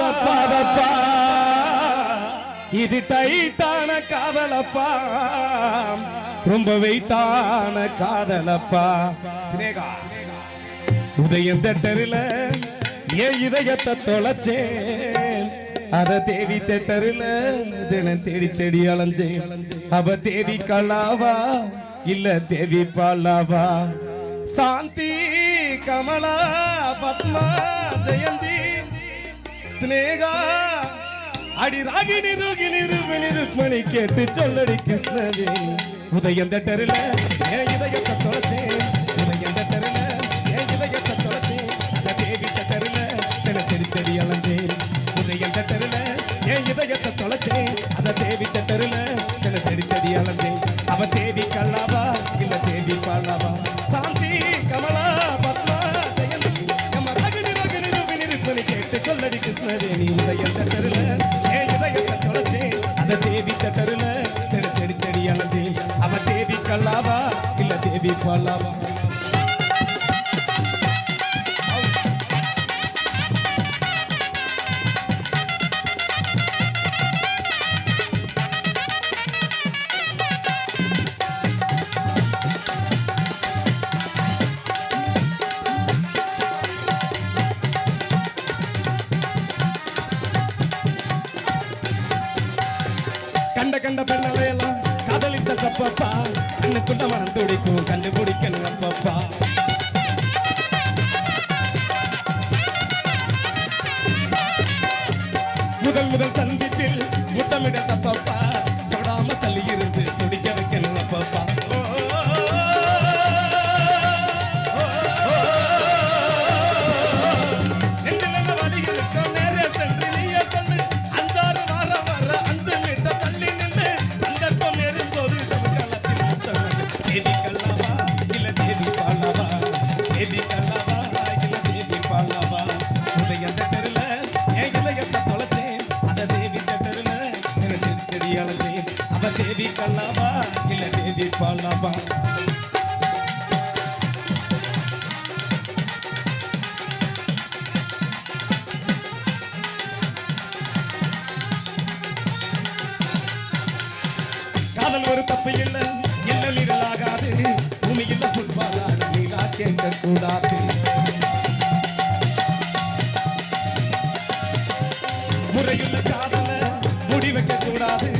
தப்பா தப்பா இது டைட்டான காதலப்பா. ரொம்ப வெயிட்டான காதலப்பா. சினேகா உதயம் தட்டரில் ஏன் இதயத்தை தொலைச்சேன். அத தேவி தேட்டரில் தினம் தேடி தேடி அலைஞ்சேன். அவ தேவி கலாவா இல்ல தேவி பாலாவா? சாந்தி கமலா பத்மா ஜெயந்தி ஸ்னேகா அடி ராகினி ரோகிணி ரூபிணி ருக்மணி கேட்டு சொல்லடி கிருஷ்ணவேணி. உதயம் தட்டரில் என் இதயத்தை தொலைச்சேன் உதயம் தட்டரில் என் இதயத்தை தொலைச்சேன் அந்த தேவி தட்டரில் தின தெரி அலைஞ்சேன் உதயம் தட்டரில் என் இதயத்தை தொலைச்சேன் அந்த தேவி தட்டரில் தின தெரித்தடி அலைஞ்சேன் அவ தேவி கல்லாவா இல்ல தேவி பாலாவா சாந்த பாலாவா கண்ட கண்ட பெண்ணலையெல்லாம் காதலித்த தப்பப்பா கண்ணுக்குள்ள மனம் துடிக்கும் கண்டுபிடிக்கணும் அப்பப்பா. முதல் முதல் சந்தி அவ தேவி கல்லாவா இல்ல தேவி பாலாவா காதல் ஒரு தப்பு இல்ல இல்ல இருளாகாது பூமியில் ஃபுட்பால் நீலா கேட்க கூடாது முறையுள்ள காதல முடிவைக்க கூடாது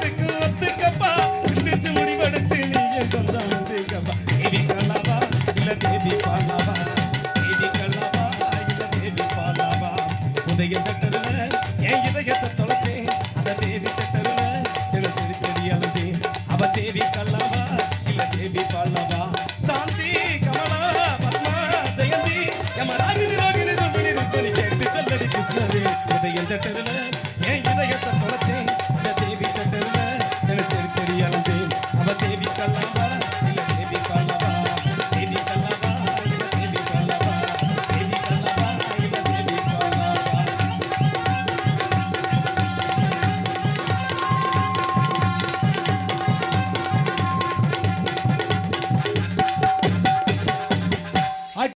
ஆசைப்பட்டா முள்ளிருக்கு ஒத்துக்கப்பா சிந்திச்சு முடிவெடுத்து நீ என் சொந்தம் வந்துக்கப்பா தேவி கல்லாவா இல்ல தேவி பாலாவா தேவி கல்லாவா இல்ல தேவி பாலாவா உதயம் தட்டருல என் இதயத்தை தொலைச்சேன் அத தேவி தட்டருல எனக்கு தெரிய அலைஞ்சேன் அவ தேவி கல்லாவா இல்ல தேவி பாலாவா சாந்தி கமலா பத்மா ஜெயந்தி யமராகினி ராகினி ருபினி ருக்மணி கேட்டு சொல்லடி கிருஷ்ணவே உதயம் தட்டருல